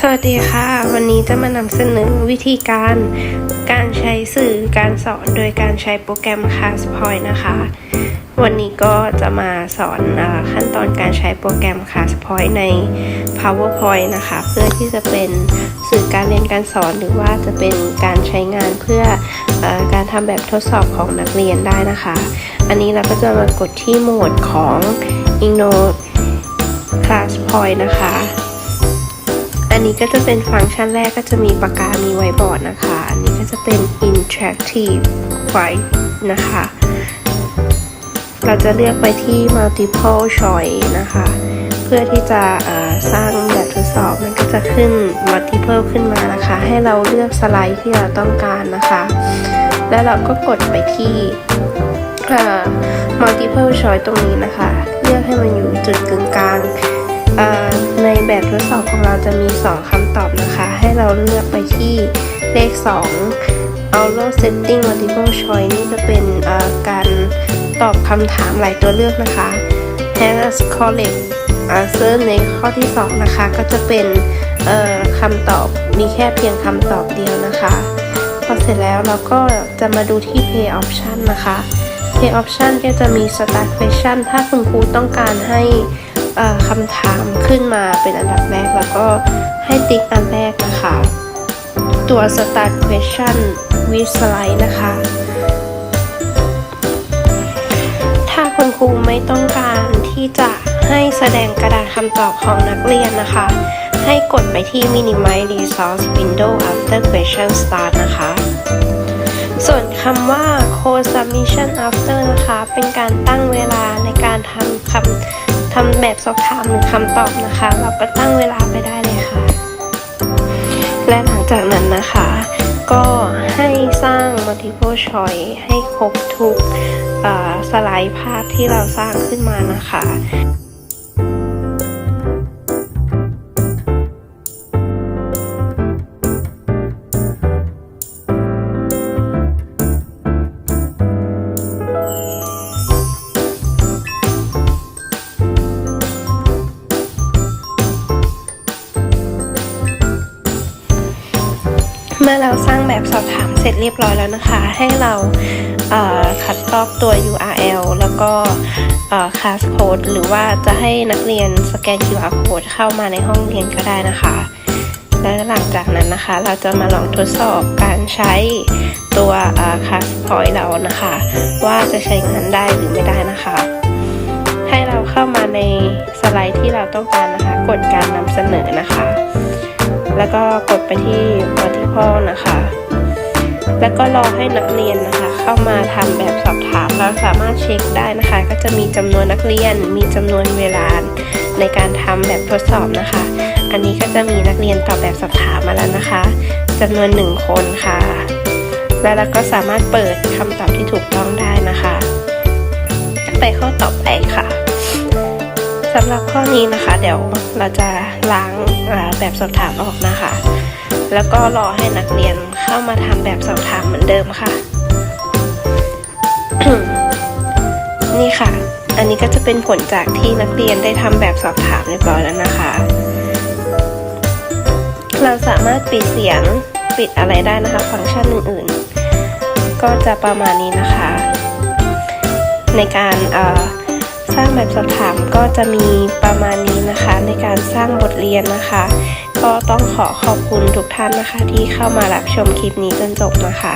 สวัสดีค่ะ วันนี้จะมานำเสนอวิธีการการใช้สื่อการสอนโดยการใช้โปรแกรม Castpoint นะคะ วันนี้ก็จะมาสอนอขั้นตอนการใช้โปรแกรม Castpoint ใน PowerPoint นะคะ เพื่อที่จะเป็นสื่อการเรียนการสอนหรือว่าจะเป็นการใช้งานเพื่อออการทำแบบทดสอบของนักเรียนได้นะคะ อันนี้เราก็จะมากดที่โหมดของ Inno Castpoint นะคะ นนี้ก็จะเป็นฟังก์ชันแรกก็จะมีปากกา มีไวบอร์ดนะคะ อันนี้ก็จะเป็น interactive white นะคะ เราจะเลือกไปที่ multiple choice นะคะ เพื่อที่จะสร้างแบบทดสอบมันก็จะขึ้น multiple ขึ้นมานะคะ ให้เราเลือกสไลด์ที่เราต้องการนะคะ แล้วเราก็กดไปที่ multiple choice ตรงนี้นะคะ เลือกให้มันอยู่จุดกึ่งกลางอ่อใน แบบทดสอบของเราจะมี 2คำตอบนะคะ ให้เราเลือกไปที่เลข2 Auto Setting Multiple Choice นี่จะเป็นการตอบคำถามหลายตัวเลือกนะคะ Has correct answer ในข้อที่ 2 นะคะ ก็จะเป็นคำตอบมีแค่เพียงคำตอบเดียวนะคะพอเสร็จแล้วเราก็จะมาดูที่ Pay Option นะคะ Pay Option ก็จะมี Start Question ถ้าคุณครูต้องการให้ คำถามขึ้นมาเป็นอันดับแรก แล้วก็ให้ติ๊กอันแรกนะคะ ตัว start question with slide นะคะ ถ้าคุณครูไม่ต้องการที่จะให้แสดงกระดาษคำตอบของนักเรียนนะคะ ให้กดไปที่ minimize resource window after question start นะคะ ส่วนคำว่า code submission after นะคะ เป็นการตั้งเวลาในการทำคำ ทำแบบสอบถามหรือคำตอบนะคะ เราก็ตั้งเวลาไปได้เลยค่ะ และหลังจากนั้นนะคะ ก็ให้สร้าง multiple choice ให้ครบทุกอ่อสไลด์ภาพที่เราสร้างขึ้นมานะคะ เมื่อเราสร้างแบบสอบถามเสร็จเรียบร้อยแล้วนะคะ ให้เราคัดลอกตัว URL แล้วก็เอ่อ class code หรือว่าจะให้นักเรียนสแกน QR code เข้ามาในห้องเรียนก็ได้นะคะ และหลังจากนั้นนะคะ เราจะมาลองทดสอบการใช้ตัวเอ่อ class point เรานะคะ ว่าจะใช้งานได้หรือไม่ได้นะคะ ให้เราเข้ามาในสไลด์ที่เราต้องการนะคะ กดการนำเสนอนะคะ แล้วก็กดไปที่ multiple น พอนะคะ แล้วก็รอให้นักเรียนนะคะ เข้ามาทำแบบสอบถามเราสามารถเช็คได้นะคะ ก็จะมีจำนวนนักเรียน มีจำนวนเวลาในการทำแบบทดสอบนะคะ อันนี้ก็จะมีนักเรียนตอบแบบสอบถามมาแล้วนะคะจำนวนหนึ่งคนค่ะ แล้วเราก็สามารถเปิดคำตอบที่ถูกต้องได้นะคะไปข้อต่อไปค่ะสำหรับข้อนี้นะคะ เดี๋ยวเราจะล้างแบบสอบถามออกนะคะ แล้วก็รอให้นักเรียนเข้ามาทำแบบสอบถามเหมือนเดิมค่ะ นี่ค่ะ อันนี้ก็จะเป็นผลจากที่นักเรียนได้ทำแบบสอบถามเรียบร้อยแล้วนะคะ เราสามารถปิดเสียงปิดอะไรได้นะคะ ฟังก์ชันอื่นๆ ก็จะประมาณนี้นะคะ ในการสร้างแบบสอบถามก็จะมีประมาณนี้นะคะ ในการสร้างบทเรียนนะคะ ก็ต้องขอขอบคุณทุกท่านนะคะ ที่เข้ามารับชมคลิปนี้จนจบนะคะ